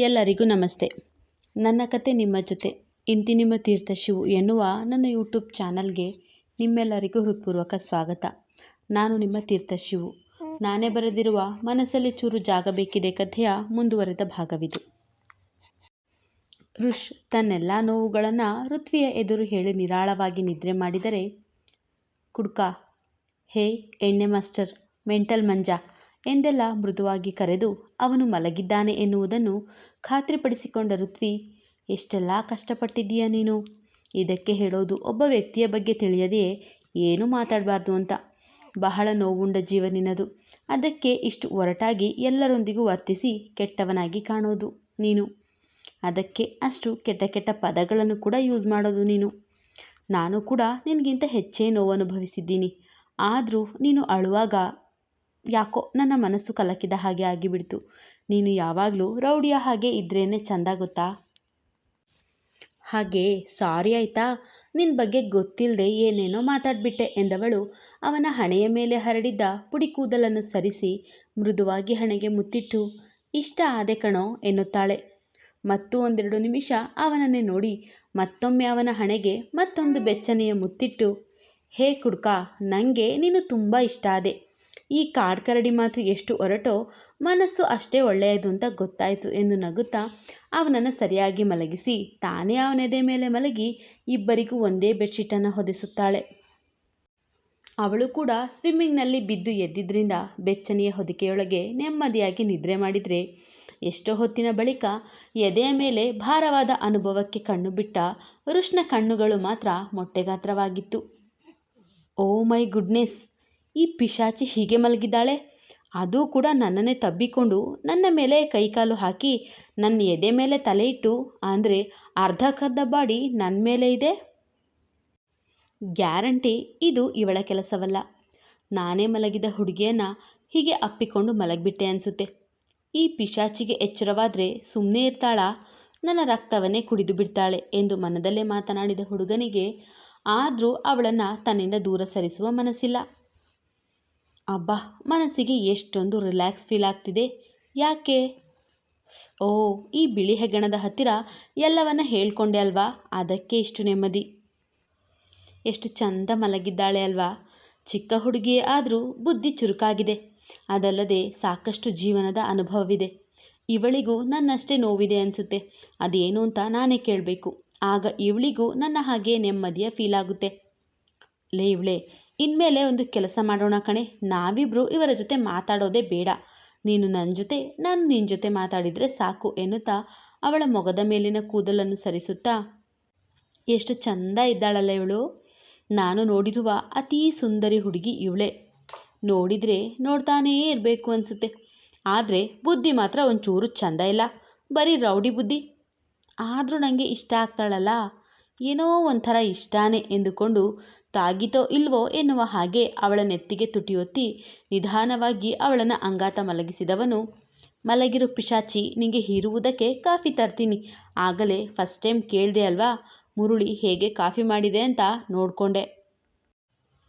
ಎಲ್ಲರಿಗೂ ನಮಸ್ತೆ. ನನ್ನ ಕತೆ ನಿಮ್ಮ ಜೊತೆ. ಇಂತಿ ನಿಮ್ಮ ತೀರ್ಥ ಶಿವು ಎನ್ನುವ ನನ್ನ ಯೂಟ್ಯೂಬ್ ಚಾನಲ್ಗೆ ನಿಮ್ಮೆಲ್ಲರಿಗೂ ಹೃತ್ಪೂರ್ವಕ ಸ್ವಾಗತ. ನಾನು ನಿಮ್ಮ ತೀರ್ಥ ಶಿವು. ನಾನೇ ಬರೆದಿರುವ ಮನಸ್ಸಲ್ಲಿ ಚೂರು ಜಾಗ ಬೇಕಿದೆ ಕಥೆಯ ಮುಂದುವರೆದ ಭಾಗವಿದು. ಋಷ್ ತನ್ನೆಲ್ಲ ನೋವುಗಳನ್ನು ಋತ್ವಿಯ ಎದುರು ಹೇಳಿ ನಿರಾಳವಾಗಿ ನಿದ್ರೆ ಮಾಡಿದರೆ, ಕುಡ್ಕ, ಹೇ ಎಣ್ಣೆ ಮಾಸ್ಟರ್, ಮೆಂಟಲ್ ಮಂಜ ಎಂದೆಲ್ಲ ಮೃದುವಾಗಿ ಕರೆದು ಅವನು ಮಲಗಿದ್ದಾನೆ ಎನ್ನುವುದನ್ನು ಖಾತ್ರಿಪಡಿಸಿಕೊಂಡ ಋತ್ವಿ, ಎಷ್ಟೆಲ್ಲ ಕಷ್ಟಪಟ್ಟಿದ್ದೀಯ ನೀನು? ಇದಕ್ಕೆ ಹೇಳೋದು ಒಬ್ಬ ವ್ಯಕ್ತಿಯ ಬಗ್ಗೆ ತಿಳಿಯದೆಯೇ ಏನೂ ಮಾತಾಡಬಾರ್ದು ಅಂತ. ಬಹಳ ನೋವುಂಡ ಜೀವನಿನದು ಅದಕ್ಕೆ ಇಷ್ಟು ಒರಟಾಗಿ ಎಲ್ಲರೊಂದಿಗೂ ವರ್ತಿಸಿ ಕೆಟ್ಟವನಾಗಿ ಕಾಣೋದು ನೀನು. ಅದಕ್ಕೆ ಅಷ್ಟು ಕೆಟ್ಟ ಕೆಟ್ಟ ಪದಗಳನ್ನು ಕೂಡ ಯೂಸ್ ಮಾಡೋದು ನೀನು. ನಾನು ಕೂಡ ನಿನಗಿಂತ ಹೆಚ್ಚೇ ನೋವು ಅನುಭವಿಸಿದ್ದೀನಿ ಆದರೂ ನೀನು ಅಳುವಾಗ ಯಾಕೋ ನನ್ನ ಮನಸ್ಸು ಕಲಕಿದ ಹಾಗೆ ಆಗಿಬಿಡ್ತು. ನೀನು ಯಾವಾಗಲೂ ರೌಡಿಯ ಹಾಗೆ ಇದ್ರೇನೆ ಚಂದ ಗೊತ್ತಾ? ಹಾಗೆ, ಸಾರಿ ಆಯಿತಾ? ನಿನ್ನ ಬಗ್ಗೆ ಗೊತ್ತಿಲ್ಲದೆ ಏನೇನೋ ಮಾತಾಡ್ಬಿಟ್ಟೆ ಎಂದವಳು ಅವನ ಹಣೆಯ ಮೇಲೆ ಹರಡಿದ್ದ ಪುಡಿ ಕೂದಲನ್ನು ಸರಿಸಿ ಮೃದುವಾಗಿ ಹಣೆಗೆ ಮುತ್ತಿಟ್ಟು, ಇಷ್ಟ ಆದೆ ಕಣೋ ಎನ್ನುತ್ತಾಳೆ. ಮತ್ತು ಒಂದೆರಡು ನಿಮಿಷ ಅವನನ್ನೇ ನೋಡಿ ಮತ್ತೊಮ್ಮೆ ಅವನ ಹಣೆಗೆ ಮತ್ತೊಂದು ಬೆಚ್ಚನೆಯ ಮುತ್ತಿಟ್ಟು, ಹೇ ಕುಡ್ಕ ನನಗೆ ನೀನು ತುಂಬ ಇಷ್ಟ ಆದೆ. ಈ ಕಾಡ್ಕರಡಿ ಮಾತು ಎಷ್ಟು ಒರಟೋ ಮನಸ್ಸು ಅಷ್ಟೇ ಒಳ್ಳೆಯದು ಅಂತ ಗೊತ್ತಾಯಿತು ಎಂದು ನಗುತ್ತಾ ಅವನನ್ನು ಸರಿಯಾಗಿ ಮಲಗಿಸಿ, ತಾನೇ ಅವನೆದೆ ಮೇಲೆ ಮಲಗಿ ಇಬ್ಬರಿಗೂ ಒಂದೇ ಬೆಡ್ಶೀಟನ್ನು ಹೊದಿಸುತ್ತಾಳೆ. ಅವಳು ಕೂಡ ಸ್ವಿಮ್ಮಿಂಗ್ನಲ್ಲಿ ಬಿದ್ದು ಎದ್ದಿದ್ದರಿಂದ ಬೆಚ್ಚನೆಯ ಹೊದಿಕೆಯೊಳಗೆ ನೆಮ್ಮದಿಯಾಗಿ ನಿದ್ರೆ ಮಾಡಿದರೆ ಎಷ್ಟೋ ಹೊತ್ತಿನ ಬಳಿಕ ಎದೆಯ ಮೇಲೆ ಭಾರವಾದ ಅನುಭವಕ್ಕೆ ಕಣ್ಣು ಬಿಟ್ಟ ಋಷ್ಣ ಕಣ್ಣುಗಳು ಮಾತ್ರ ಮೊಟ್ಟೆಗಾತ್ರವಾಗಿತ್ತು. ಓ ಮೈ ಗುಡ್ನೆಸ್! ಈ ಪಿಶಾಚಿ ಹೀಗೆ ಮಲಗಿದ್ದಾಳೆ. ಅದೂ ಕೂಡ ನನ್ನನ್ನೇ ತಬ್ಬಿಕೊಂಡು ನನ್ನ ಮೇಲೆ ಕೈಕಾಲು ಹಾಕಿ ನನ್ನ ಎದೆ ಮೇಲೆ ತಲೆ ಇಟ್ಟು, ಅಂದರೆ ಅರ್ಧಕ್ಕರ್ಧ ಬಾಡಿ ನನ್ನ ಮೇಲೆ ಇದೆ? ಗ್ಯಾರಂಟಿ, ಇದು ಇವಳ ಕೆಲಸವಲ್ಲ. ನಾನೇ ಮಲಗಿದ ಹುಡುಗಿಯನ್ನು ಹೀಗೆ ಅಪ್ಪಿಕೊಂಡು ಮಲಗಿಬಿಟ್ಟೆ ಅನಿಸುತ್ತೆ. ಈ ಪಿಶಾಚಿಗೆ ಎಚ್ಚರವಾದರೆ ಸುಮ್ಮನೆ ಇರ್ತಾಳಾ? ನನ್ನ ರಕ್ತವನ್ನೇ ಕುಡಿದು ಬಿಡ್ತಾಳೆ ಎಂದು ಮನದಲ್ಲೇ ಮಾತನಾಡಿದ ಹುಡುಗನಿಗೆ ಆದರೂ ಅವಳನ್ನು ತನ್ನಿಂದ ದೂರ ಸರಿಸುವ ಮನಸ್ಸಿಲ್ಲ. ಅಬ್ಬಾ, ಮನಸ್ಸಿಗೆ ಎಷ್ಟೊಂದು ರಿಲ್ಯಾಕ್ಸ್ ಫೀಲ್ ಆಗ್ತಿದೆ. ಯಾಕೆ? ಓ ಈ ಬಿಳಿ ಹೆಗ್ಗಣದ ಹತ್ತಿರ ಎಲ್ಲವನ್ನ ಹೇಳ್ಕೊಂಡೆ ಅಲ್ವಾ? ಅದಕ್ಕೆ ಇಷ್ಟು ನೆಮ್ಮದಿ. ಎಷ್ಟು ಚಂದ ಮಲಗಿದ್ದಾಳೆ ಅಲ್ವಾ? ಚಿಕ್ಕ ಹುಡುಗಿಯೇ ಆದರೂ ಬುದ್ಧಿ ಚುರುಕಾಗಿದೆ. ಅದಲ್ಲದೆ ಸಾಕಷ್ಟು ಜೀವನದ ಅನುಭವವಿದೆ. ಇವಳಿಗೂ ನನ್ನಷ್ಟೇ ನೋವಿದೆ ಅನಿಸುತ್ತೆ. ಅದೇನು ಅಂತ ನಾನೇ ಕೇಳಬೇಕು. ಆಗ ಇವಳಿಗೂ ನನ್ನ ಹಾಗೆ ನೆಮ್ಮದಿಯ ಫೀಲ್ ಆಗುತ್ತೆ. ಲೇ, ಇವಳೆ ಇನ್ಮೇಲೆ ಒಂದು ಕೆಲಸ ಮಾಡೋಣ ಕಣೆ. ನಾವಿಬ್ಬರು ಇವರ ಜೊತೆ ಮಾತಾಡೋದೇ ಬೇಡ. ನೀನು ನನ್ನ ಜೊತೆ, ನಾನು ನಿನ್ನ ಜೊತೆ ಮಾತಾಡಿದರೆ ಸಾಕು ಎನ್ನುತ್ತಾ ಅವಳ ಮೊಗದ ಮೇಲಿನ ಕೂದಲನ್ನು ಸರಿಸುತ್ತಾ, ಎಷ್ಟು ಚಂದ ಇದ್ದಾಳಲ್ಲ ಇವಳು. ನಾನು ನೋಡಿರುವ ಅತೀ ಸುಂದರಿ ಹುಡುಗಿ ಇವಳೆ. ನೋಡಿದರೆ ನೋಡ್ತಾನೇ ಇರಬೇಕು ಅನಿಸುತ್ತೆ. ಆದರೆ ಬುದ್ಧಿ ಮಾತ್ರ ಒಂಚೂರು ಚಂದ ಇಲ್ಲ. ಬರೀ ರೌಡಿ ಬುದ್ಧಿ. ಆದರೂ ನನಗೆ ಇಷ್ಟ ಆಗ್ತಾಳಲ್ಲ. ಏನೋ ಒಂಥರ ಇಷ್ಟಾನೇ ಎಂದುಕೊಂಡು ತಾಗಿತೋ ಇಲ್ವೋ ಎನ್ನುವ ಹಾಗೆ ಅವಳ ನೆತ್ತಿಗೆ ತುಟಿಯೊತ್ತಿ ನಿಧಾನವಾಗಿ ಅವಳನ್ನು ಅಂಗಾತ ಮಲಗಿಸಿದವನು, ಮಲಗಿರು ಪಿಶಾಚಿ, ನಿಂಗೆ ಹೀರುವುದಕ್ಕೆ ಕಾಫಿ ತರ್ತೀನಿ. ಆಗಲೇ ಫಸ್ಟ್ ಟೈಮ್ ಕೇಳಿದೆ ಅಲ್ವಾ? ಮುರುಳಿ ಹೇಗೆ ಕಾಫಿ ಮಾಡಿದೆ ಅಂತ ನೋಡಿಕೊಂಡೆ.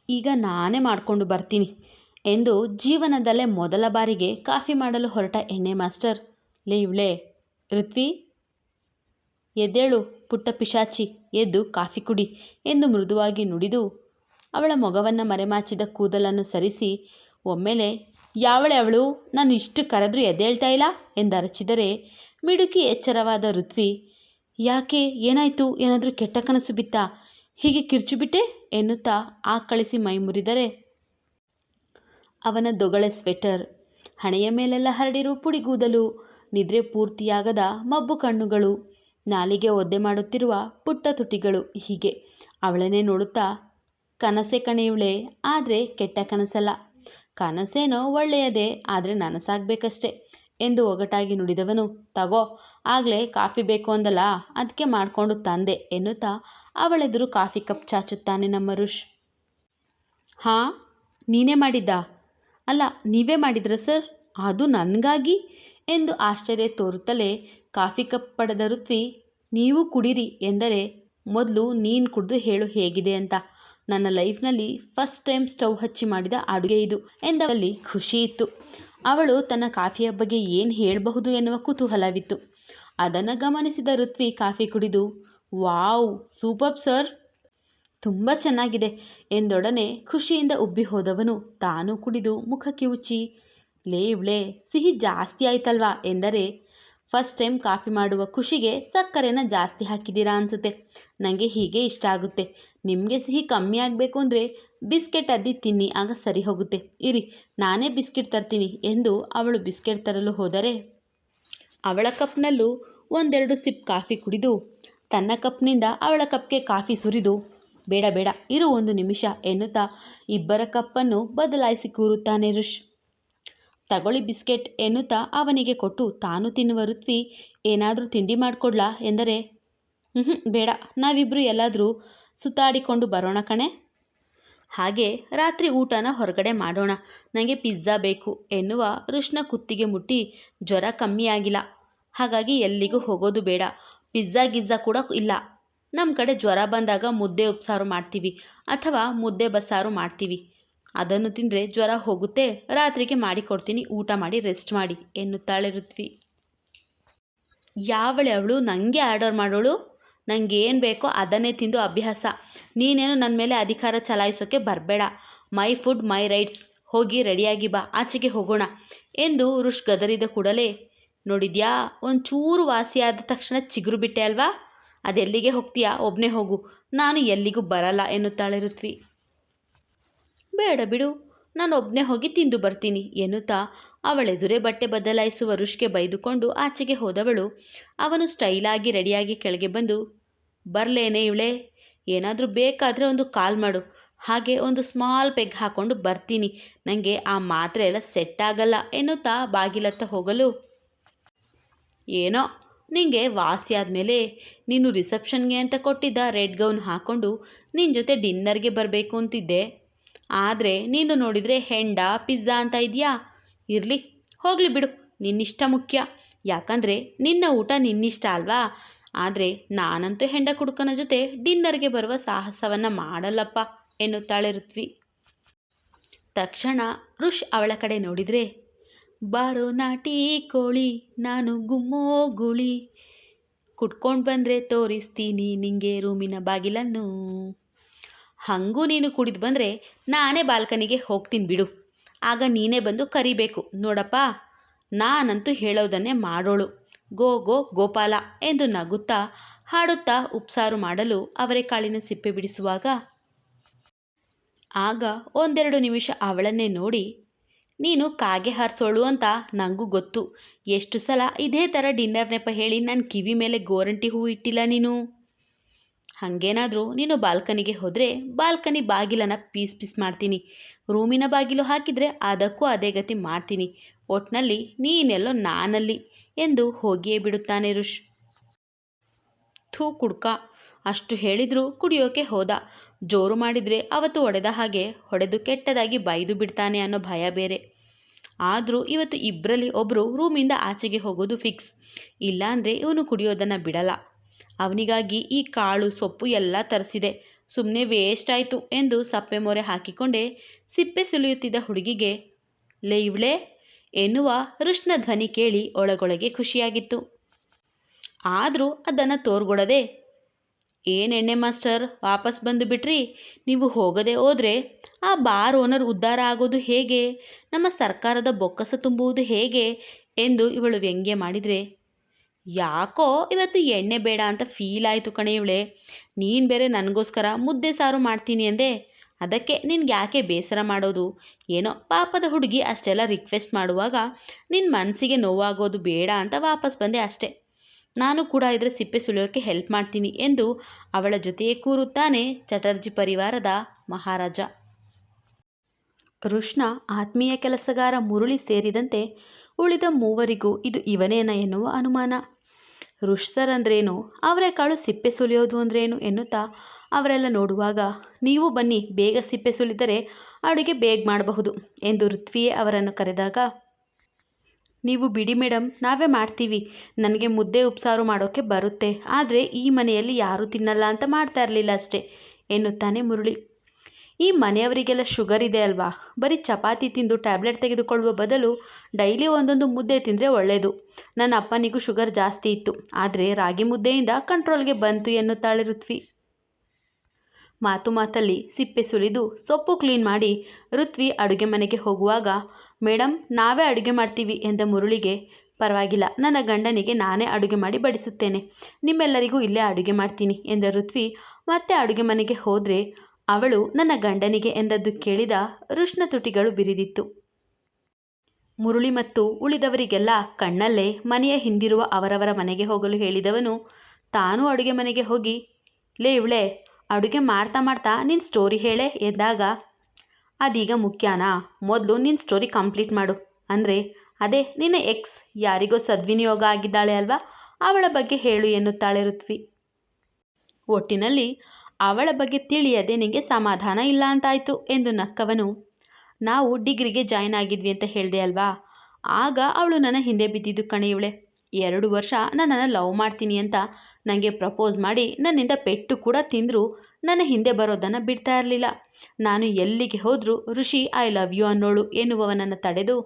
ಈಗ ನಾನೇ ಮಾಡಿಕೊಂಡು ಬರ್ತೀನಿ ಎಂದು ಜೀವನದಲ್ಲೇ ಮೊದಲ ಬಾರಿಗೆ ಕಾಫಿ ಮಾಡಲು ಹೊರಟ ಎಣ್ಣೆ ಮಾಸ್ಟರ್. ಲೇ ಇವಳೆ, ಋತ್ವಿ ಎದ್ದೇಳು, ಪುಟ್ಟ ಪಿಶಾಚಿ, ಎದ್ದು ಕಾಫಿ ಕುಡಿ ಎಂದು ಮೃದುವಾಗಿ ನುಡಿದು ಅವಳ ಮೊಗವನ್ನು ಮರೆಮಾಚಿದ ಕೂದಲನ್ನು ಸರಿಸಿ, ಒಮ್ಮೆಲೆ, ಯಾವಳೆ ಅವಳು? ನಾನು ಇಷ್ಟು ಕರೆದ್ರೂ ಎದ್ದೇಳ್ತಾ ಇಲ್ಲ? ಎಂದರಚಿದರೆ ಮಿಡುಕಿ ಎಚ್ಚರವಾದ ಋತ್ವಿ, ಯಾಕೆ? ಏನಾಯಿತು? ಏನಾದರೂ ಕೆಟ್ಟ ಕನಸು ಬಿತ್ತಾ? ಹೀಗೆ ಕಿರ್ಚುಬಿಟ್ಟೆ ಎನ್ನುತ್ತಾ ಆಕಳಿಸಿ ಮೈ ಮುರಿದರೆ, ಅವನ ದೊಗಳೆ ಸ್ವೆಟರ್, ಹಣೆಯ ಮೇಲೆಲ್ಲ ಹರಡಿರುವ ಪುಡಿಗೂದಲು ನಿದ್ರೆ ಪೂರ್ತಿಯಾಗದ ಮಬ್ಬು ಕಣ್ಣುಗಳು ನಾಲಿಗೆ ಒದ್ದೆ ಮಾಡುತ್ತಿರುವ ಪುಟ್ಟ ತುಟಿಗಳು ಹೀಗೆ. ಅವಳನ್ನೇ ನೋಡುತ್ತಾ, ಕನಸೆ ಕಣಿವಳೆ ಆದರೆ ಕೆಟ್ಟ ಕನಸಲ್ಲ. ಕನಸೇನೋ ಒಳ್ಳೆಯದೇ, ಆದರೆ ನನಸಾಗಬೇಕಷ್ಟೆ ಎಂದು ಒಗಟಾಗಿ ನುಡಿದವನು. ತಗೋ, ಆಗಲೇ ಕಾಫಿ ಬೇಕು ಅಂದಲ್ಲ ಅದಕ್ಕೆ ಮಾಡಿಕೊಂಡು ತಂದೆ ಎನ್ನುತ್ತಾ ಅವಳೆದುರು ಕಾಫಿ ಕಪ್ ಚಾಚುತ್ತಾನೆ ನಮ್ಮ ರುಷ್. ಹಾಂ, ನೀನೇ ಮಾಡಿದ್ದ? ಅಲ್ಲ, ನೀವೇ ಮಾಡಿದ್ರ ಸರ್? ಅದು ನನಗಾಗಿ? ಎಂದು ಆಶ್ಚರ್ಯ ತೋರುತ್ತಲೇ, ಕಾಫಿ ಕಪ್ ಪಡೆದ ಋತ್ವಿ, ನೀವು ಕುಡೀರಿ ಎಂದರೆ ಮೊದಲು ನೀನು ಕುಡಿದು ಹೇಳು ಹೇಗಿದೆ ಅಂತ. ನನ್ನ ಲೈಫ್ನಲ್ಲಿ ಫಸ್ಟ್ ಟೈಮ್ ಸ್ಟವ್ ಹಚ್ಚಿ ಮಾಡಿದ ಅಡುಗೆ ಇದು ಎಂದವಲ್ಲಿ ಖುಷಿ ಇತ್ತು. ಅವಳು ತನ್ನ ಕಾಫಿಯ ಬಗ್ಗೆ ಏನು ಹೇಳಬಹುದು ಎನ್ನುವ ಕುತೂಹಲವಿತ್ತು. ಅದನ್ನು ಗಮನಿಸಿದ ಋತ್ವಿ ಕಾಫಿ ಕುಡಿದು, ವಾವ್, ಸೂಪರ್ ಸರ್! ತುಂಬ ಚೆನ್ನಾಗಿದೆ ಎಂದೊಡನೆ ಖುಷಿಯಿಂದ ಉಬ್ಬಿ ಹೋದವನು ತಾನು ಕುಡಿದು ಮುಖ ಕಿವುಚಿ ಲೇ ಇವ್ಳೆ, ಸಿಹಿ ಜಾಸ್ತಿ ಆಯ್ತಲ್ವಾ ಎಂದರೆ ಫಸ್ಟ್ ಟೈಮ್ ಕಾಫಿ ಮಾಡುವ ಖುಷಿಗೆ ಸಕ್ಕರೆನ ಜಾಸ್ತಿ ಹಾಕಿದ್ದೀರಾ ಅನಿಸುತ್ತೆ. ನನಗೆ ಹೀಗೆ ಇಷ್ಟ ಆಗುತ್ತೆ. ನಿಮಗೆ ಸಿಹಿ ಕಮ್ಮಿ ಆಗಬೇಕು ಅಂದರೆ ಬಿಸ್ಕೆಟ್ ಅದ್ದಿ ತಿನ್ನಿ, ಆಗ ಸರಿ ಹೋಗುತ್ತೆ. ಇರಿ, ನಾನೇ ಬಿಸ್ಕೆಟ್ ತರ್ತೀನಿ ಎಂದು ಅವಳು ಬಿಸ್ಕೆಟ್ ತರಲು ಹೋದರೆ, ಅವಳ ಕಪ್ನಲ್ಲೂ ಒಂದೆರಡು ಸಿಪ್ ಕಾಫಿ ಕುಡಿದು, ತನ್ನ ಕಪ್ನಿಂದ ಅವಳ ಕಪ್ಗೆ ಕಾಫಿ ಸುರಿದು, ಬೇಡ ಬೇಡ, ಇರು ಒಂದು ನಿಮಿಷ ಎನ್ನುತ್ತಾ ಇಬ್ಬರ ಕಪ್ಪನ್ನು ಬದಲಾಯಿಸಿ ಕೂರುತ್ತಾನೆ ಋಷ್. ತಗೊಳ್ಳಿ ಬಿಸ್ಕೆಟ್ ಎನ್ನುತ್ತಾ ಅವನಿಗೆ ಕೊಟ್ಟು, ತಾನು ತಿನ್ನುವ ಋತ್ವಿ, ಏನಾದರೂ ತಿಂಡಿ ಮಾಡಿಕೊಡ್ಲಾ? ಎಂದರೆ ಹ್ಞೂ ಬೇಡ ನಾವಿಬ್ಬರು ಎಲ್ಲಾದರೂ ಸುತ್ತಾಡಿಕೊಂಡು ಬರೋಣ ಕಣೆ. ಹಾಗೆ ರಾತ್ರಿ ಊಟನ ಹೊರಗಡೆ ಮಾಡೋಣ. ನನಗೆ ಪಿಜ್ಜಾ ಬೇಕು ಎನ್ನುವ ಋಷ್ಣ ಕುತ್ತಿಗೆ ಮುಟ್ಟಿ, ಜ್ವರ ಕಮ್ಮಿ ಆಗಿಲ್ಲ, ಹಾಗಾಗಿ ಎಲ್ಲಿಗೂ ಹೋಗೋದು ಬೇಡ, ಪಿಜ್ಜಾ ಗಿಜ್ಜಾ ಕೂಡ ಇಲ್ಲ. ನಮ್ಮ ಕಡೆ ಜ್ವರ ಬಂದಾಗ ಮುದ್ದೆ ಉಪ್ಸಾರು ಮಾಡ್ತೀವಿ, ಅಥವಾ ಮುದ್ದೆ ಬಸ್ಸಾರು ಮಾಡ್ತೀವಿ. ಅದನ್ನು ತಿಂದರೆ ಜ್ವರ ಹೋಗುತ್ತೆ. ರಾತ್ರಿಗೆ ಮಾಡಿಕೊಡ್ತೀನಿ ಊಟ ಮಾಡಿ ರೆಸ್ಟ್ ಮಾಡಿ ಎನ್ನುತ್ತಾಳೆ ಋತ್ವಿ. ಯಾವಳೆ ಅವಳು ನನಗೆ ಆರ್ಡರ್ ಮಾಡೋಳು? ನನಗೆ ಏನು ಬೇಕೋ ಅದನ್ನೇ ತಿಂದು ಅಭ್ಯಾಸ. ನೀನೇನು ನನ್ನ ಮೇಲೆ ಅಧಿಕಾರ ಚಲಾಯಿಸೋಕ್ಕೆ ಬರಬೇಡ. My food, my rights. ಹೋಗಿ ರೆಡಿಯಾಗಿ ಬಾ, ಆಚೆಗೆ ಹೋಗೋಣ ಎಂದು ಋಷ್ ಗದರಿದ ಕೂಡಲೇ, ನೋಡಿದ್ಯಾ, ಒಂಚೂರು ವಾಸಿಯಾದ ತಕ್ಷಣ ಚಿಗುರು ಬಿಟ್ಟೆ ಅಲ್ವಾ? ಅದೆಲ್ಲಿಗೆ ಹೋಗ್ತೀಯಾ? ಒಬ್ಬನೇ ಹೋಗು. ನಾನು ಎಲ್ಲಿಗೂ ಬರಲ್ಲ ಎನ್ನುತ್ತಾಳೆ ಋತ್ವಿ. ಬೇಡ ಬಿಡು, ನಾನು ಒಬ್ಬನೇ ಹೋಗಿ ತಿಂದು ಬರ್ತೀನಿ ಎನ್ನುತ್ತಾ ಅವಳೆದುರೇ ಬಟ್ಟೆ ಬದಲಾಯಿಸುವ ರುಷ್ಗೆ ಬೈದುಕೊಂಡು ಆಚೆಗೆ ಹೋದವಳು. ಅವನು ಸ್ಟೈಲಾಗಿ ರೆಡಿಯಾಗಿ ಕೆಳಗೆ ಬಂದು, ಬರಲೇನೆ ಇವಳೆ, ಏನಾದರೂ ಬೇಕಾದರೆ ಒಂದು ಕಾಲ್ ಮಾಡು. ಹಾಗೆ ಒಂದು ಸ್ಮಾಲ್ ಪೆಗ್ ಹಾಕ್ಕೊಂಡು ಬರ್ತೀನಿ ನನಗೆ ಆ ಮಾತ್ರೆ ಎಲ್ಲ ಸೆಟ್ ಆಗಲ್ಲ ಎನ್ನುತ್ತಾ ಬಾಗಿಲತ್ತ ಹೋಗಲು. ಏನೋ, ನಿಂಗೆ ವಾಸಿ ಆದಮೇಲೆ ನೀನು ರಿಸೆಪ್ಷನ್ಗೆ ಅಂತ ಕೊಟ್ಟಿದ್ದ ರೆಡ್ ಗೌನ್ ಹಾಕ್ಕೊಂಡು ನಿನ್ನ ಜೊತೆ ಡಿನ್ನರ್ಗೆ ಬರಬೇಕು ಅಂತಿದ್ದೆ. ಆದರೆ ನೀನು ನೋಡಿದರೆ ಹೆಂಡ, ಪಿಜ್ಜಾ ಅಂತ ಇದೆಯಾ? ಇರಲಿ, ಹೋಗಲಿ ಬಿಡು, ನಿನ್ನಿಷ್ಟ ಮುಖ್ಯ. ಯಾಕಂದರೆ ನಿನ್ನ ಊಟ ನಿನ್ನಿಷ್ಟ ಅಲ್ವಾ? ಆದರೆ ನಾನಂತೂ ಹೆಂಡ ಕುಡುಕನ ಜೊತೆ ಡಿನ್ನರ್ಗೆ ಬರುವ ಸಾಹಸವನ್ನು ಮಾಡಲ್ಲಪ್ಪ, ಎನ್ನುತ್ತಾಳೆ ಋತ್ವಿ. ತಕ್ಷಣ ಋಷ್ ಅವಳ ಕಡೆ ನೋಡಿದರೆ, ಬಾರೋ ನಾಟಿ ಕೋಳಿ, ನಾನು ಗುಮ್ಮೋ ಗುಳಿ. ಕುಟ್ಕೊಂಡು ಬಂದರೆ ತೋರಿಸ್ತೀನಿ ನಿಂಗೆ ರೂಮಿನ ಬಾಗಿಲನ್ನು. ಹಾಗೂ ನೀನು ಕುಡಿದು ಬಂದರೆ ನಾನೇ ಬಾಲ್ಕನಿಗೆ ಹೋಗ್ತೀನಿ ಬಿಡು. ಆಗ ನೀನೇ ಬಂದು ಕರಿಬೇಕು. ನೋಡಪ್ಪ, ನಾನಂತೂ ಹೇಳೋದನ್ನೇ ಮಾಡೋಳು. ಗೋ ಗೋ, ಗೋಪಾಲ ಎಂದು ನಗುತ್ತಾ ಹಾಡುತ್ತಾ ಉಪ್ಸಾರು ಮಾಡಲು ಅವರೆಕಾಳಿನ ಸಿಪ್ಪೆ ಬಿಡಿಸುವಾಗ, ಆಗ ಒಂದೆರಡು ನಿಮಿಷ ಅವಳನ್ನೇ ನೋಡಿ, ನೀನು ಕಾಗೆ ಹಾರಿಸೋಳು ಅಂತ ನನಗೂ ಗೊತ್ತು. ಎಷ್ಟು ಸಲ ಇದೇ ಥರ ಡಿನ್ನರ್ ನೆಪ ಹೇಳಿ ನನ್ನ ಕಿವಿ ಮೇಲೆ ಗೋರಂಟಿ ಹೂ ಇಟ್ಟಿಲ್ಲ ನೀನು? ಹಾಗೇನಾದರೂ ನೀನು ಬಾಲ್ಕನಿಗೆ ಹೋದರೆ ಬಾಲ್ಕನಿ ಬಾಗಿಲನ್ನು ಪೀಸ್ ಪೀಸ್ ಮಾಡ್ತೀನಿ. ರೂಮಿನ ಬಾಗಿಲು ಹಾಕಿದರೆ ಅದಕ್ಕೂ ಅದೇ ಗತಿ ಮಾಡ್ತೀನಿ. ಒಟ್ನಲ್ಲಿ ನೀನೆಲ್ಲೋ ನಾನಲ್ಲಿ ಎಂದು ಹೋಗಿಯೇ ಬಿಡುತ್ತಾನೆ ರುಷ್ ಥೂ ಕುಡ್ಕ. ಅಷ್ಟು ಹೇಳಿದರೂ ಕುಡಿಯೋಕೆ ಹೋದ. ಜೋರು ಮಾಡಿದರೆ ಅವತ್ತು ಹೊಡೆದ ಹಾಗೆ ಹೊಡೆದು ಕೆಟ್ಟದಾಗಿ ಬೈದು ಬಿಡ್ತಾನೆ ಅನ್ನೋ ಭಯ ಬೇರೆ. ಆದರೂ ಇವತ್ತು ಇಬ್ಬರಲ್ಲಿ ಒಬ್ಬರು ರೂಮಿಂದ ಆಚೆಗೆ ಹೋಗೋದು ಫಿಕ್ಸ್. ಇಲ್ಲಾಂದರೆ ಇವನು ಕುಡಿಯೋದನ್ನು ಬಿಡಲ್ಲ. ಅವನಿಗಾಗಿ ಈ ಕಾಳು, ಸೊಪ್ಪು ಎಲ್ಲ ತರಿಸಿದೆ. ಸುಮ್ಮನೆ ವೇಸ್ಟ್ ಆಯಿತು ಎಂದು ಸಪ್ಪೆ ಮೊರೆ ಹಾಕಿಕೊಂಡೇ ಸಿಪ್ಪೆ ಸುಲಿಯುತ್ತಿದ್ದ ಹುಡುಗಿಗೆ, ಲೇ ಇವಳೆ, ಎನ್ನುವ ಋಷ್ಣ ಧ್ವನಿ ಕೇಳಿ ಒಳಗೊಳಗೆ ಖುಷಿಯಾಗಿತ್ತು. ಆದರೂ ಅದನ್ನು ತೋರ್ಗೊಡದೆ, ಏನು ಎಣ್ಣೆ ಮಾಸ್ಟರ್, ವಾಪಸ್ ಬಂದು ಬಿಟ್ರಿ, ನೀವು ಹೋಗದೆ ಹೋದರೆ ಆ ಬಾರ್ ಓನರ್ ಉದ್ಧಾರ ಆಗೋದು ಹೇಗೆ, ನಮ್ಮ ಸರ್ಕಾರದ ಬೊಕ್ಕಸ ತುಂಬುವುದು ಹೇಗೆ? ಎಂದು ಇವಳು ವ್ಯಂಗ್ಯ ಮಾಡಿದರೆ ಯಾಕೋ ಇವತ್ತು ಎಣ್ಣೆ ಬೇಡ ಅಂತ ಫೀಲ್ ಆಯಿತು ಕಣೆ ಇವಳೆ. ನೀನು ಬೇರೆ ನನಗೋಸ್ಕರ ಮುದ್ದೆ ಸಾರು ಮಾಡ್ತೀನಿ ಅಂದೆ. ಅದಕ್ಕೆ ನಿನ್ಗೆ ಯಾಕೆ ಬೇಸರ ಮಾಡೋದು? ಏನೋ ಪಾಪದ ಹುಡುಗಿ ಅಷ್ಟೆಲ್ಲ ರಿಕ್ವೆಸ್ಟ್ ಮಾಡುವಾಗ ನಿನ್ನ ಮನಸ್ಸಿಗೆ ನೋವಾಗೋದು ಬೇಡ ಅಂತ ವಾಪಸ್ ಬಂದೆ ಅಷ್ಟೆ. ನಾನು ಕೂಡ ಇದರ ಸಿಪ್ಪೆ ಸುಳಿಯೋಕ್ಕೆ ಹೆಲ್ಪ್ ಮಾಡ್ತೀನಿ ಎಂದು ಅವಳ ಜೊತೆಯೇ ಕೂರುತ್ತಾನೆ ಚಟರ್ಜಿ ಪರಿವಾರದ ಮಹಾರಾಜ. ಕೃಷ್ಣ ಆತ್ಮೀಯ ಕೆಲಸಗಾರ ಮುರುಳಿ ಸೇರಿದಂತೆ ಉಳಿದ ಮೂವರಿಗೂ ಇದು ಇವನೇನ ಎನ್ನುವ ಅನುಮಾನ. ಋಷ್ ಸರ್ ಅಂದ್ರೇನು ಅವರೆಕಾಳು ಸಿಪ್ಪೆ ಸುಲಿಯೋದು ಅಂದ್ರೇನು ಎನ್ನುತ್ತಾ? ಅವರೆಲ್ಲ ನೋಡುವಾಗ, ನೀವು ಬನ್ನಿ, ಬೇಗ ಸಿಪ್ಪೆ ಸುಲಿದರೆ ಅಡುಗೆ ಬೇಗ ಮಾಡಬಹುದು ಎಂದು ಋತ್ವಿಯೇ ಅವರನ್ನು ಕರೆದಾಗ, ನೀವು ಬಿಡಿ ಮೇಡಮ್ ನಾವೇ ಮಾಡ್ತೀವಿ. ನನಗೆ ಮುದ್ದೆ ಉಪ್ಸಾರು ಮಾಡೋಕ್ಕೆ ಬರುತ್ತೆ, ಆದರೆ ಈ ಮನೆಯಲ್ಲಿ ಯಾರೂ ತಿನ್ನಲ್ಲ ಅಂತ ಮಾಡ್ತಾ ಇರಲಿಲ್ಲ ಅಷ್ಟೇ, ಎನ್ನುತ್ತಾನೆ ಮುರುಳಿ. ಈ ಮನೆಯವರಿಗೆಲ್ಲ ಶುಗರ್ ಇದೆ ಅಲ್ವಾ? ಬರೀ ಚಪಾತಿ ತಿಂದು ಟ್ಯಾಬ್ಲೆಟ್ ತೆಗೆದುಕೊಳ್ಳುವ ಬದಲು ಡೈಲಿ ಒಂದೊಂದು ಮುದ್ದೆ ತಿಂದರೆ ಒಳ್ಳೆಯದು ನನ್ನ ಅಪ್ಪನಿಗೂ ಶುಗರ್ ಜಾಸ್ತಿ ಇತ್ತು. ಆದರೆ ರಾಗಿ ಮುದ್ದೆಯಿಂದ ಕಂಟ್ರೋಲ್ಗೆ ಬಂತು ಎನ್ನುತ್ತಾಳೆ ಋತ್ವಿ. ಮಾತು ಮಾತಲ್ಲಿ ಸಿಪ್ಪೆ ಸುಲಿದು ಸೊಪ್ಪು ಕ್ಲೀನ್ ಮಾಡಿ ಋತ್ವಿ ಅಡುಗೆ ಮನೆಗೆ ಹೋಗುವಾಗ ಮೇಡಮ್ ನಾವೇ ಅಡುಗೆ ಮಾಡ್ತೀವಿ ಎಂದ ಮುರುಳಿಗೆ, ಪರವಾಗಿಲ್ಲ, ನನ್ನ ಗಂಡನಿಗೆ ನಾನೇ ಅಡುಗೆ ಮಾಡಿ ಬಡಿಸುತ್ತೇನೆ. ನಿಮ್ಮೆಲ್ಲರಿಗೂ ಇಲ್ಲೇ ಅಡುಗೆ ಮಾಡ್ತೀನಿ ಎಂದ ಋತ್ವಿ. ಮತ್ತೆ ಅಡುಗೆ ಮನೆಗೆ ಹೋದರೆ, ಅವಳು ನನ್ನ ಗಂಡನಿಗೆ ಎಂದದ್ದು ಕೇಳಿದ ರುಷ್ಣ ತುಟಿಗಳು ಬಿರಿದಿತ್ತು. ಮುರುಳಿ ಮತ್ತು ಉಳಿದವರಿಗೆಲ್ಲ ಕಣ್ಣಲ್ಲೇ ಮನೆಯ ಹಿಂದಿರುವ ಅವರವರ ಮನೆಗೆ ಹೋಗಲು ಹೇಳಿದವನು, ತಾನೂ ಅಡುಗೆ ಮನೆಗೆ ಹೋಗಿ. ಲೇ ಇವಳೆ, ಅಡುಗೆ ಮಾಡ್ತಾ ಮಾಡ್ತಾ ನಿನ್ನ ಸ್ಟೋರಿ ಹೇಳೆ, ಎಂದಾಗ, ಅದೀಗ ಮುಖ್ಯನಾ? ಮೊದಲು ನಿನ್ನ ಸ್ಟೋರಿ ಕಂಪ್ಲೀಟ್ ಮಾಡು. ಅಂದರೆ, ಅದೇ, ನಿನ್ನ ಎಕ್ಸ್ ಯಾರಿಗೋ ಸದ್ವಿನಿಯೋಗ ಆಗಿದ್ದಾಳೆ ಅಲ್ವಾ? ಅವಳ ಬಗ್ಗೆ ಹೇಳು, ಎನ್ನುತ್ತಾಳೆ ಋತ್ವಿ. ಒಟ್ಟಿನಲ್ಲಿ, ಅವಳ ಬಗ್ಗೆ ತಿಳಿಯದೆ ನಿನಗೆ ಸಮಾಧಾನ ಇಲ್ಲ ಅಂತಾಯಿತು, ಎಂದು ನಕ್ಕವನು ನಾವು ಡಿಗ್ರಿಗೆ ಜಾಯ್ನ್ ಆಗಿದ್ವಿ ಅಂತ ಹೇಳಿದೆ ಅಲ್ವಾ? ಆಗ ಅವಳು ನನ್ನ ಹಿಂದೆ ಬಿದ್ದಿದ್ದು ಕಣೆ ಎರಡು ವರ್ಷ ನನ್ನನ್ನು ಲವ್ ಮಾಡ್ತೀನಿ ಅಂತ ನನಗೆ ಪ್ರಪೋಸ್ ಮಾಡಿ ನನ್ನಿಂದ ಪೆಟ್ಟು ಕೂಡ ತಿಂದರೂ ನನ್ನ ಹಿಂದೆ ಬರೋದನ್ನು ಬಿಡ್ತಾ ಇರಲಿಲ್ಲ. ನಾನು ಎಲ್ಲಿಗೆ ಹೋದರೂ, ಋಷಿ ಐ ಲವ್ ಯು ಅನ್ನೋಳು ಎನ್ನುವವನನ್ನು ತಡೆದು,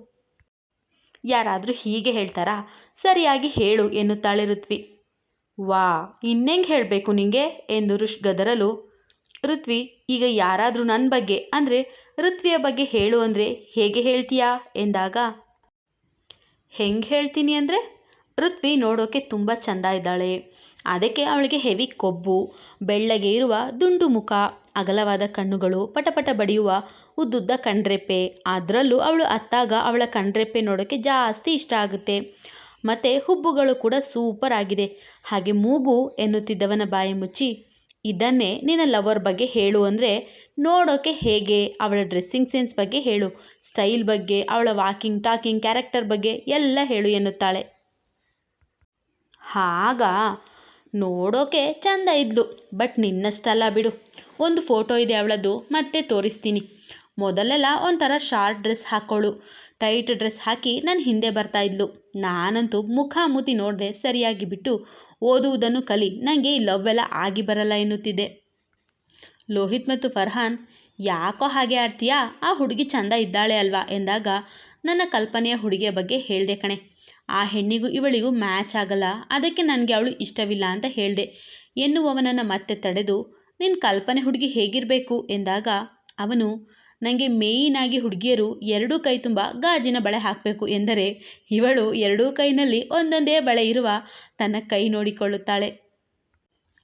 ಯಾರಾದರೂ ಹೀಗೆ ಹೇಳ್ತಾರಾ? ಸರಿಯಾಗಿ ಹೇಳು ಎನ್ನುತ್ತಾಳೆ ಋತ್ವಿ. ವಾ, ಇನ್ನೆಂಗೆ ಹೇಳಬೇಕು ನಿಂಗೆ? ಎಂದು ಋಷ್ ಗದರಲು, ಋತ್ವಿ, ಈಗ ಯಾರಾದರೂ ನನ್ನ ಬಗ್ಗೆ, ಅಂದರೆ ಋತ್ವಿಯ ಬಗ್ಗೆ ಹೇಳು ಅಂದರೆ ಹೇಗೆ ಹೇಳ್ತೀಯಾ? ಎಂದಾಗ, ಹೆಂಗೆ ಹೇಳ್ತೀನಿ ಅಂದರೆ, ಋತ್ವಿ ನೋಡೋಕೆ ತುಂಬ ಚೆಂದ ಇದ್ದಾಳೆ. ಅದಕ್ಕೆ ಅವಳಿಗೆ ಹೆವಿ ಕೊಬ್ಬು, ಬೆಳ್ಳಗೆ ಇರುವ ದುಂಡು ಮುಖ, ಅಗಲವಾದ ಕಣ್ಣುಗಳು, ಪಟಪಟ ಬಡಿಯುವ ಉದ್ದುದ್ದ ಕಣ್ರೆಪ್ಪೆ. ಅದರಲ್ಲೂ ಅವಳು ಅತ್ತಾಗ ಅವಳ ಕಣ್ರೆಪ್ಪೆ ನೋಡೋಕ್ಕೆ ಜಾಸ್ತಿ ಇಷ್ಟ ಆಗುತ್ತೆ. ಮತ್ತು ಹುಬ್ಬುಗಳು ಕೂಡ ಸೂಪರ್ ಆಗಿದೆ. ಹಾಗೆ ಮೂಗು ಎನ್ನುತ್ತಿದ್ದವನ ಬಾಯಿ ಮುಚ್ಚಿ, ಇದನ್ನೇ ನಿನ್ನ ಲವರ್ ಬಗ್ಗೆ ಹೇಳು ಅಂದರೆ ನೋಡೋಕೆ ಹೇಗೆ? ಅವಳ ಡ್ರೆಸ್ಸಿಂಗ್ ಸೆನ್ಸ್ ಬಗ್ಗೆ ಹೇಳು. ಸ್ಟೈಲ್ ಬಗ್ಗೆ, ಅವಳ ವಾಕಿಂಗ್ ಟಾಕಿಂಗ್ ಕ್ಯಾರೆಕ್ಟರ್ ಬಗ್ಗೆ ಎಲ್ಲ ಹೇಳು ಎನ್ನುತ್ತಾಳೆ. ಆಗ ನೋಡೋಕೆ ಚಂದ ಇದ್ಲು ಬಟ್ ನಿನ್ನಷ್ಟಲ್ಲ ಬಿಡು. ಒಂದು ಫೋಟೋ ಇದೆ ಅವಳದ್ದು, ಮತ್ತೆ ತೋರಿಸ್ತೀನಿ. ಮೊದಲೆಲ್ಲ ಒಂಥರ ಶಾರ್ಟ್ ಡ್ರೆಸ್ ಹಾಕೋಳು. ಟೈಟ್ ಡ್ರೆಸ್ ಹಾಕಿ ನನ್ನ ಹಿಂದೆ ಬರ್ತಾ ಇದ್ಲು. ನಾನಂತೂ ಮುಖ ಮುತಿ ನೋಡಿದೆ ಸರಿಯಾಗಿ ಬಿಟ್ಟು ಓದುವುದನ್ನು ಕಲಿ. ನನಗೆ ಈ ಲವ್ ಎಲ್ಲ ಆಗಿ ಬರಲ್ಲ ಎನ್ನುತ್ತಿದ್ದೆ. ಲೋಹಿತ್ ಮತ್ತು ಫರ್ಹಾನ್, ಯಾಕೋ ಹಾಗೆ ಆಡ್ತೀಯಾ? ಆ ಹುಡುಗಿ ಚಂದ ಇದ್ದಾಳೆ ಅಲ್ವಾ? ಎಂದಾಗ, ನನ್ನ ಕಲ್ಪನೆಯ ಹುಡುಗಿಯ ಬಗ್ಗೆ ಹೇಳಿದೆ ಕಣೆ. ಆ ಹೆಣ್ಣಿಗೂ ಇವಳಿಗೂ ಮ್ಯಾಚ್ ಆಗಲ್ಲ. ಅದಕ್ಕೆ ನನಗೆ ಅವಳು ಇಷ್ಟವಿಲ್ಲ ಅಂತ ಹೇಳಿದೆ. ಎನ್ನುವವನನ್ನು ಮತ್ತೆ ತಡೆದು ನಿನ್ನ ಕಲ್ಪನೆ ಹುಡುಗಿ ಹೇಗಿರಬೇಕು? ಎಂದಾಗ, ಅವನು ನನಗೆ ಮೇಯ್ನಾಗಿ ಹುಡುಗಿಯರು ಎರಡೂ ಕೈ ತುಂಬ ಗಾಜಿನ ಬಳೆ ಹಾಕಬೇಕು ಎಂದರೆ, ಇವಳು ಎರಡೂ ಕೈನಲ್ಲಿ ಒಂದೊಂದೇ ಬಳೆ ಇರುವ ತನ್ನ ಕೈ ನೋಡಿಕೊಳ್ಳುತ್ತಾಳೆ.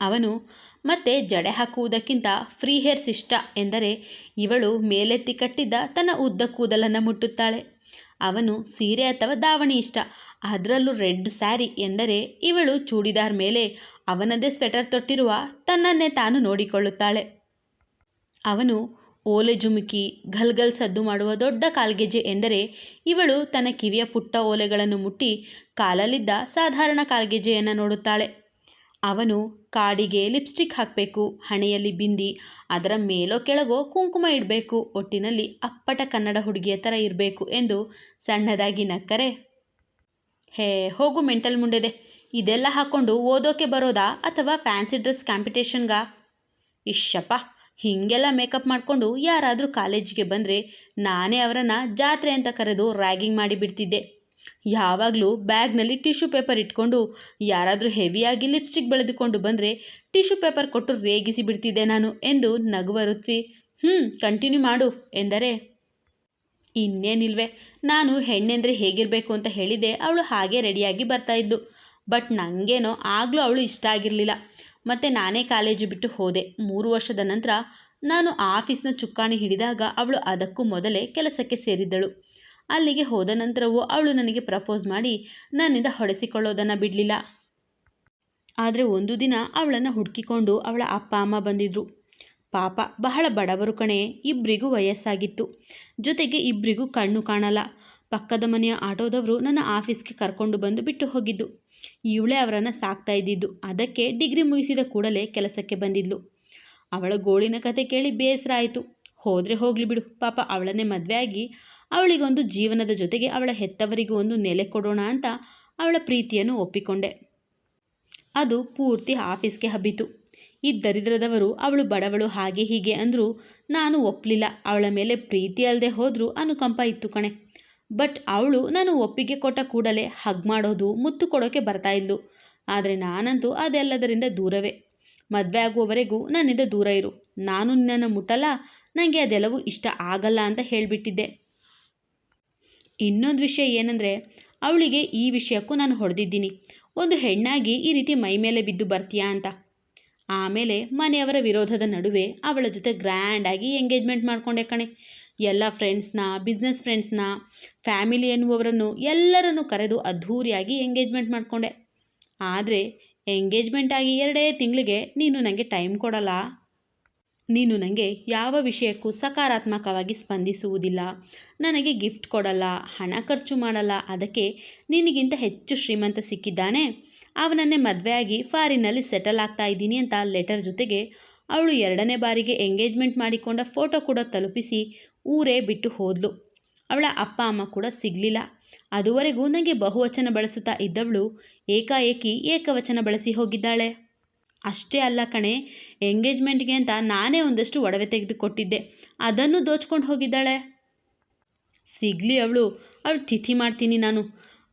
ಅವನು ಮತ್ತೆ ಜಡೆ ಹಾಕುವುದಕ್ಕಿಂತ ಫ್ರೀ ಹೇರ್ಸ್ ಇಷ್ಟ ಎಂದರೆ ಇವಳು ಮೇಲೆತ್ತಿ ಕಟ್ಟಿದ್ದ ತನ್ನ ಉದ್ದ ಕೂದಲನ್ನು ಮುಟ್ಟುತ್ತಾಳೆ. ಅವನು ಸೀರೆ ಅಥವಾ ದಾವಣಿ ಇಷ್ಟ. ಅದರಲ್ಲೂ ರೆಡ್ ಸ್ಯಾರಿ ಎಂದರೆ ಇವಳು ಚೂಡಿದಾರ್ ಮೇಲೆ ಅವನದೇ ಸ್ವೆಟರ್ ತೊಟ್ಟಿರುವ ತನ್ನನ್ನೇ ತಾನು ನೋಡಿಕೊಳ್ಳುತ್ತಾಳೆ. ಅವನು ಓಲೆ ಜುಮುಕಿ ಗಲ್ಗಲ್ ಸದ್ದು ಮಾಡುವ ದೊಡ್ಡ ಕಾಲ್ಗೆಜ್ಜೆ ಎಂದರೆ ಇವಳು ತನ್ನ ಕಿವಿಯ ಪುಟ್ಟ ಓಲೆಗಳನ್ನು ಮುಟ್ಟಿ ಕಾಲಲ್ಲಿದ್ದ ಸಾಧಾರಣ ಕಾಲ್ಗೆಜ್ಜೆಯನ್ನು ನೋಡುತ್ತಾಳೆ. ಅವನು ಕಾಡಿಗೆ ಲಿಪ್ಸ್ಟಿಕ್ ಹಾಕಬೇಕು, ಹಣೆಯಲ್ಲಿ ಬಿಂದಿ, ಅದರ ಮೇಲೋ ಕೆಳಗೋ ಕುಂಕುಮ ಇಡಬೇಕು, ಒಟ್ಟಿನಲ್ಲಿ ಅಪ್ಪಟ ಕನ್ನಡ ಹುಡುಗಿಯ ಥರ ಇರಬೇಕು ಎಂದು ಸಣ್ಣದಾಗಿ ನಕ್ಕರೆ. ಹೇ, ಹೋಗು ಮೆಂಟಲ್ ಮುಂಡೆದೆ. ಇದೆಲ್ಲ ಹಾಕ್ಕೊಂಡು ಓದೋಕೆ ಬರೋದಾ ಅಥವಾ ಫ್ಯಾನ್ಸಿ ಡ್ರೆಸ್ ಕಾಂಪಿಟೇಷನ್ಗಾ? ಇಶ್ಯಪ್ಪ ಹೀಗೆಲ್ಲ ಮೇಕಪ್ ಮಾಡಿಕೊಂಡು ಯಾರಾದರೂ ಕಾಲೇಜಿಗೆ ಬಂದರೆ ನಾನೇ ಅವರನ್ನು ಜಾತ್ರೆ ಅಂತ ಕರೆದು ರ್ಯಾಗಿಂಗ್ ಮಾಡಿಬಿಡ್ತಿದ್ದೆ. ಯಾವಾಗಲೂ ಬ್ಯಾಗ್ನಲ್ಲಿ ಟಿಶ್ಯೂ ಪೇಪರ್ ಇಟ್ಕೊಂಡು ಯಾರಾದರೂ ಹೆವಿಯಾಗಿ ಲಿಪ್ಸ್ಟಿಕ್ ಬೆಳೆದುಕೊಂಡು ಬಂದರೆ ಟಿಶ್ಯೂ ಪೇಪರ್ ಕೊಟ್ಟು ರೇಗಿಸಿ ಬಿಡ್ತಿದ್ದೆ ನಾನು ಎಂದು ನಗುವ ಋತ್ವಿ. ಹ್ಞೂ ಕಂಟಿನ್ಯೂ ಮಾಡು ಎಂದರೆ. ಇನ್ನೇನಿಲ್ವೆ, ನಾನು ಹೆಣ್ಣೆಂದರೆ ಹೇಗಿರಬೇಕು ಅಂತ ಹೇಳಿದೆ ಅವಳು ಹಾಗೆ ರೆಡಿಯಾಗಿ ಬರ್ತಾಯಿದ್ಲು ಬಟ್ ನನಗೇನೋ ಆಗಲೂ ಅವಳು ಇಷ್ಟ ಆಗಿರಲಿಲ್ಲ. ಮತ್ತು ನಾನೇ ಕಾಲೇಜು ಬಿಟ್ಟು ಹೋದೆ. ಮೂರು ವರ್ಷದ ನಂತರ ನಾನು ಆಫೀಸ್ನ ಚುಕ್ಕಾಣಿ ಹಿಡಿದಾಗ ಅವಳು ಅದಕ್ಕೂ ಮೊದಲೇ ಕೆಲಸಕ್ಕೆ ಸೇರಿದ್ದಳು. ಅಲ್ಲಿಗೆ ಹೋದ ನಂತರವೂ ಅವಳು ನನಗೆ ಪ್ರಪೋಸ್ ಮಾಡಿ ನನ್ನಿಂದ ಹೊಡೆಸಿಕೊಳ್ಳೋದನ್ನು ಬಿಡಲಿಲ್ಲ. ಆದರೆ ಒಂದು ದಿನ ಅವಳನ್ನು ಹುಡುಕಿಕೊಂಡು ಅವಳ ಅಪ್ಪ, ಅಮ್ಮ ಬಂದಿದ್ದರು ಪಾಪ, ಬಹಳ ಬಡವರು ಕಣೆ ಇಬ್ಬರಿಗೂ ವಯಸ್ಸಾಗಿತ್ತು. ಜೊತೆಗೆ ಇಬ್ಬರಿಗೂ ಕಣ್ಣು ಕಾಣಲ್ಲ. ಪಕ್ಕದ ಮನೆಯ ಆಟೋದವರು ನನ್ನ ಆಫೀಸ್ಗೆ ಕರ್ಕೊಂಡು ಬಂದು ಬಿಟ್ಟು ಹೋಗಿದ್ದು. ಇವಳೇ ಅವರನ್ನು ಸಾಕ್ತಾ ಇದ್ದಿದ್ದು. ಅದಕ್ಕೆ ಡಿಗ್ರಿ ಮುಗಿಸಿದ ಕೂಡಲೇ ಕೆಲಸಕ್ಕೆ ಬಂದಿದ್ಲು. ಅವಳ ಗೋಳಿನ ಕತೆ ಕೇಳಿ ಬೇಸರ ಆಯಿತು. ಹೋದರೆ ಹೋಗಲಿ ಬಿಡು. ಪಾಪ ಅವಳನ್ನೇ ಮದುವೆ ಆಗಿ ಅವಳಿಗೊಂದು ಜೀವನದ ಜೊತೆಗೆ ಅವಳ ಹೆತ್ತವರಿಗೂ ಒಂದು ನೆಲೆ ಕೊಡೋಣ ಅಂತ ಅವಳ ಪ್ರೀತಿಯನ್ನು ಒಪ್ಪಿಕೊಂಡೆ. ಅದು ಪೂರ್ತಿ ಆಫೀಸ್ಗೆ ಹಬ್ಬಿತು. ಈ ದರಿದ್ರದವರು, ಅವಳು ಬಡವಳು ಹಾಗೆ ಹೀಗೆ ಅಂದರೂ ನಾನು ಒಪ್ಪಲಿಲ್ಲ ಅವಳ ಮೇಲೆ ಪ್ರೀತಿ ಅಲ್ಲದೆ ಹೋದರೂ ಅನುಕಂಪ ಇತ್ತು ಕಣೆ. ಬಟ್ ಅವಳು ನಾನು ಒಪ್ಪಿಗೆ ಕೊಟ್ಟ ಕೂಡಲೇ ಹಗ್ ಮಾಡೋದು, ಮುತ್ತು ಕೊಡೋಕ್ಕೆ ಬರ್ತಾ ಇದ್ಲು. ಆದರೆ ನಾನಂತೂ ಅದೆಲ್ಲದರಿಂದ ದೂರವೇ. ಮದುವೆ ಆಗುವವರೆಗೂ ನನ್ನಿಂದ ದೂರ ಇರು. ನಾನು ನಿನ್ನನ್ನು ಮುಟ್ಟಲ್ಲ ನನಗೆ ಅದೆಲ್ಲವೂ ಇಷ್ಟ ಆಗಲ್ಲ ಅಂತ ಹೇಳಿಬಿಟ್ಟಿದ್ದೆ. ಇನ್ನೊಂದು ವಿಷಯ ಏನಂದರೆ, ಅವಳಿಗೆ ಈ ವಿಷಯಕ್ಕೂ ನಾನು ಹೊಡೆದಿದ್ದೀನಿ. ಒಂದು ಹೆಣ್ಣಾಗಿ ಈ ರೀತಿ ಮೈ ಮೇಲೆ ಬಿದ್ದು ಬರ್ತೀಯಾ ಅಂತ. ಆಮೇಲೆ ಮನೆಯವರ ವಿರೋಧದ ನಡುವೆ ಅವಳ ಜೊತೆ ಗ್ರ್ಯಾಂಡಾಗಿ ಎಂಗೇಜ್ಮೆಂಟ್ ಮಾಡಿಕೊಂಡೆ ಕಣೆ. ಎಲ್ಲ ಫ್ರೆಂಡ್ಸ್ನ ಬಿಸ್ನೆಸ್ ಫ್ರೆಂಡ್ಸ್ನ ಫ್ಯಾಮಿಲಿ ಎನ್ನುವವರನ್ನು ಎಲ್ಲರನ್ನು ಕರೆದು ಅದ್ಧೂರಿಯಾಗಿ ಎಂಗೇಜ್ಮೆಂಟ್ ಮಾಡಿಕೊಂಡೆ. ಆದರೆ ಎಂಗೇಜ್ಮೆಂಟ್ ಆಗಿ ಎರಡೇ ತಿಂಗಳಿಗೆ ನೀನು ನನಗೆ ಟೈಮ್ ಕೊಡಲ್ಲ. ನೀನು ನನಗೆ ಯಾವ ವಿಷಯಕ್ಕೂ ಸಕಾರಾತ್ಮಕವಾಗಿ ಸ್ಪಂದಿಸುವುದಿಲ್ಲ. ನನಗೆ ಗಿಫ್ಟ್ ಕೊಡಲ್ಲ, ಹಣ ಖರ್ಚು ಮಾಡಲ್ಲ, ಅದಕ್ಕೆ ನಿನಗಿಂತ ಹೆಚ್ಚು ಶ್ರೀಮಂತ ಸಿಕ್ಕಿದ್ದಾನೆ. ಅವನನ್ನೇ ಮದುವೆಯಾಗಿ ಫಾರಿನಲ್ಲಿ ಸೆಟಲ್ ಆಗ್ತಾ ಇದ್ದೀನಿ ಅಂತ ಲೆಟರ್ ಜೊತೆಗೆ ಅವಳು ಎರಡನೇ ಬಾರಿಗೆ ಎಂಗೇಜ್ಮೆಂಟ್ ಮಾಡಿಕೊಂಡ ಫೋಟೋ ಕೂಡ ತಲುಪಿಸಿ ಊರೇ ಬಿಟ್ಟು ಹೋದ್ಲು. ಅವಳ ಅಪ್ಪ, ಅಮ್ಮ ಕೂಡ ಸಿಗಲಿಲ್ಲ. ಅದುವರೆಗೂ ನನಗೆ ಬಹುವಚನ ಬಳಸುತ್ತಾ ಇದ್ದವಳು ಏಕಾಏಕಿ ಏಕವಚನ ಬಳಸಿ ಹೋಗಿದ್ದಾಳೆ. ಅಷ್ಟೇ ಅಲ್ಲ ಕಣೆ, ಎಂಗೇಜ್ಮೆಂಟ್ಗೆ ಅಂತ ನಾನೇ ಒಂದಷ್ಟು ಒಡವೆ ತೆಗೆದುಕೊಟ್ಟಿದ್ದೆ. ಅದನ್ನು ದೋಚ್ಕೊಂಡು ಹೋಗಿದ್ದಾಳೆ. ಸಿಗಲಿ ಅವಳು ಅವಳು ತಿಥಿ ಮಾಡ್ತೀನಿ ನಾನು.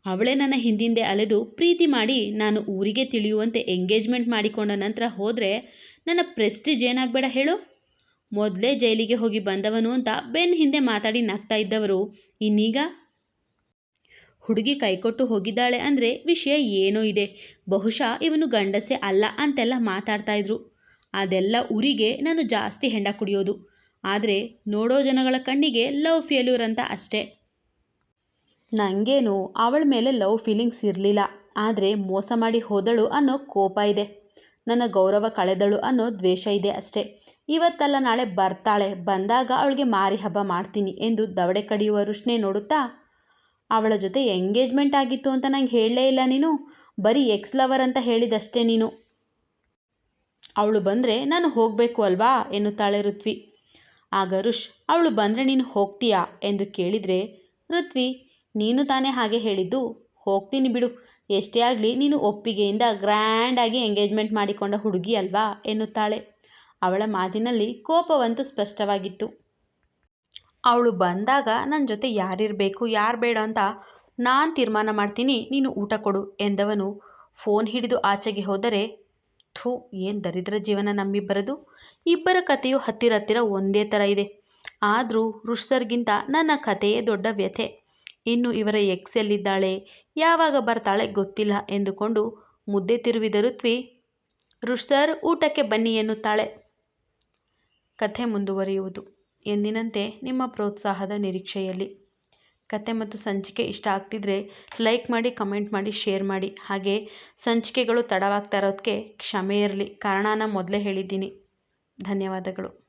ಅವಳೇ ನನ್ನ ಹಿಂದಿಂದೆ ಅಲೆದು ಪ್ರೀತಿ ಮಾಡಿ ನಾನು ಊರಿಗೆ ತಿಳಿಯುವಂತೆ ಎಂಗೇಜ್ಮೆಂಟ್ ಮಾಡಿಕೊಂಡ ನಂತರ ಹೋದರೆ ನನ್ನ ಪ್ರೆಸ್ಟೀಜ್ ಏನಾಗಬೇಡ ಹೇಳು. ಮೊದಲೇ ಜೈಲಿಗೆ ಹೋಗಿ ಬಂದವನು ಅಂತ ಬೆನ್ ಹಿಂದೆ ಮಾತಾಡಿ ನಗ್ತಾ ಇದ್ದವರು. ಇನ್ನೀಗ ಹುಡುಗಿ ಕೈಕೊಟ್ಟು ಹೋಗಿದ್ದಾಳೆ ಅಂದರೆ ವಿಷಯ ಏನೋ ಇದೆ. ಬಹುಶಃ ಇವನು ಗಂಡಸೆ ಅಲ್ಲ ಅಂತೆಲ್ಲ ಮಾತಾಡ್ತಾ ಇದ್ರು. ಅದೆಲ್ಲ ಉರಿಗೆ ನಾನು ಜಾಸ್ತಿ ಹೆಂಡ ಕುಡಿಯೋದು. ಆದರೆ ನೋಡೋ ಜನಗಳ ಕಣ್ಣಿಗೆ ಲವ್ ಫೇಲ್ಯೂರ್ ಅಂತ ಅಷ್ಟೇ. ನನಗೇನು ಅವಳ ಮೇಲೆ ಲವ್ ಫೀಲಿಂಗ್ಸ್ ಇರಲಿಲ್ಲ. ಆದರೆ ಮೋಸ ಮಾಡಿ ಹೋದಳು ಅನ್ನೋ ಕೋಪ ಇದೆ. ನನ್ನ ಗೌರವ ಕಳೆದಳು ಅನ್ನೋ ದ್ವೇಷ ಇದೆ ಅಷ್ಟೇ. ಇವತ್ತಲ್ಲ ನಾಳೆ ಬರ್ತಾಳೆ. ಬಂದಾಗ ಅವಳಿಗೆ ಮಾರಿ ಹಬ್ಬ ಮಾಡ್ತೀನಿ ಎಂದು ದವಡೆ ಕಡಿಯುವ ರುಷ್ಣೆ ನೋಡುತ್ತಾ ಅವಳ ಜೊತೆ ಎಂಗೇಜ್ಮೆಂಟ್ ಆಗಿತ್ತು ಅಂತ ನಂಗೆ ಹೇಳಲೇ ಇಲ್ಲ ನೀನು. ಬರೀ ಎಕ್ಸ್ ಲವರ್ ಅಂತ ಹೇಳಿದಷ್ಟೇ ನೀನು. ಅವಳು ಬಂದರೆ ನಾನು ಹೋಗಬೇಕು ಅಲ್ವಾ? ಎನ್ನುತ್ತಾಳೆ ಋತ್ವಿ. ಆಗ ಋಷ್, ಅವಳು ಬಂದರೆ ನೀನು ಹೋಗ್ತೀಯಾ? ಎಂದು ಕೇಳಿದರೆ, ಋತ್ವಿ, ನೀನು ತಾನೇ ಹಾಗೆ ಹೇಳಿದ್ದು? ಹೋಗ್ತೀನಿ ಬಿಡು. ಎಷ್ಟೇ ಆಗಲಿ ನೀನು ಒಪ್ಪಿಗೆಯಿಂದ ಗ್ರ್ಯಾಂಡಾಗಿ ಎಂಗೇಜ್ಮೆಂಟ್ ಮಾಡಿಕೊಂಡ ಹುಡುಗಿ ಅಲ್ವಾ? ಎನ್ನುತ್ತಾಳೆ. ಅವಳ ಮಾತಿನಲ್ಲಿ ಕೋಪವಂತೂ ಸ್ಪಷ್ಟವಾಗಿತ್ತು. ಅವಳು ಬಂದಾಗ ನನ್ನ ಜೊತೆ ಯಾರಿರಬೇಕು, ಯಾರು ಬೇಡ ಅಂತ ನಾನು ತೀರ್ಮಾನ ಮಾಡ್ತೀನಿ, ನೀನು ಊಟ ಕೊಡು ಎಂದವನು ಫೋನ್ ಹಿಡಿದು ಆಚೆಗೆ ಹೋದರೆ, ಥೂ, ಏನು ದರಿದ್ರ ಜೀವನ ನಮ್ಮಿಬ್ಬರದು. ಇಬ್ಬರ ಕಥೆಯು ಹತ್ತಿರ ಹತ್ತಿರ ಒಂದೇ ಥರ ಇದೆ. ಆದರೂ ಋಷರ್ಗಿಂತ ನನ್ನ ಕಥೆಯೇ ದೊಡ್ಡ ವ್ಯಥೆ. ಇನ್ನು ಇವರ ಎಕ್ಸ್ ಎಲ್ಲಿದ್ದಾಳೆ, ಯಾವಾಗ ಬರ್ತಾಳೆ ಗೊತ್ತಿಲ್ಲ ಎಂದುಕೊಂಡು ಮುದ್ದೆ ತಿರುವಿದ ಋತ್ವಿ ಋಷರ್ ಊಟಕ್ಕೆ ಬನ್ನಿ ಎನ್ನುತ್ತಾಳೆ. ಕಥೆ ಮುಂದುವರಿಯುವುದು. ಎಂದಿನಂತೆ ನಿಮ್ಮ ಪ್ರೋತ್ಸಾಹದ ನಿರೀಕ್ಷೆಯಲ್ಲಿ. ಕತೆ ಮತ್ತು ಸಂಚಿಕೆ ಇಷ್ಟ ಆಗ್ತಿದ್ರೆ ಲೈಕ್ ಮಾಡಿ, ಕಮೆಂಟ್ ಮಾಡಿ, ಶೇರ್ ಮಾಡಿ. ಹಾಗೆ ಸಂಚಿಕೆಗಳು ತಡವಾಗ್ತಾ ಇರೋದಕ್ಕೆ ಕ್ಷಮೆ ಇರಲಿ. ಕಾರಣನ ಮೊದಲೇ ಹೇಳಿದ್ದೀನಿ. ಧನ್ಯವಾದಗಳು.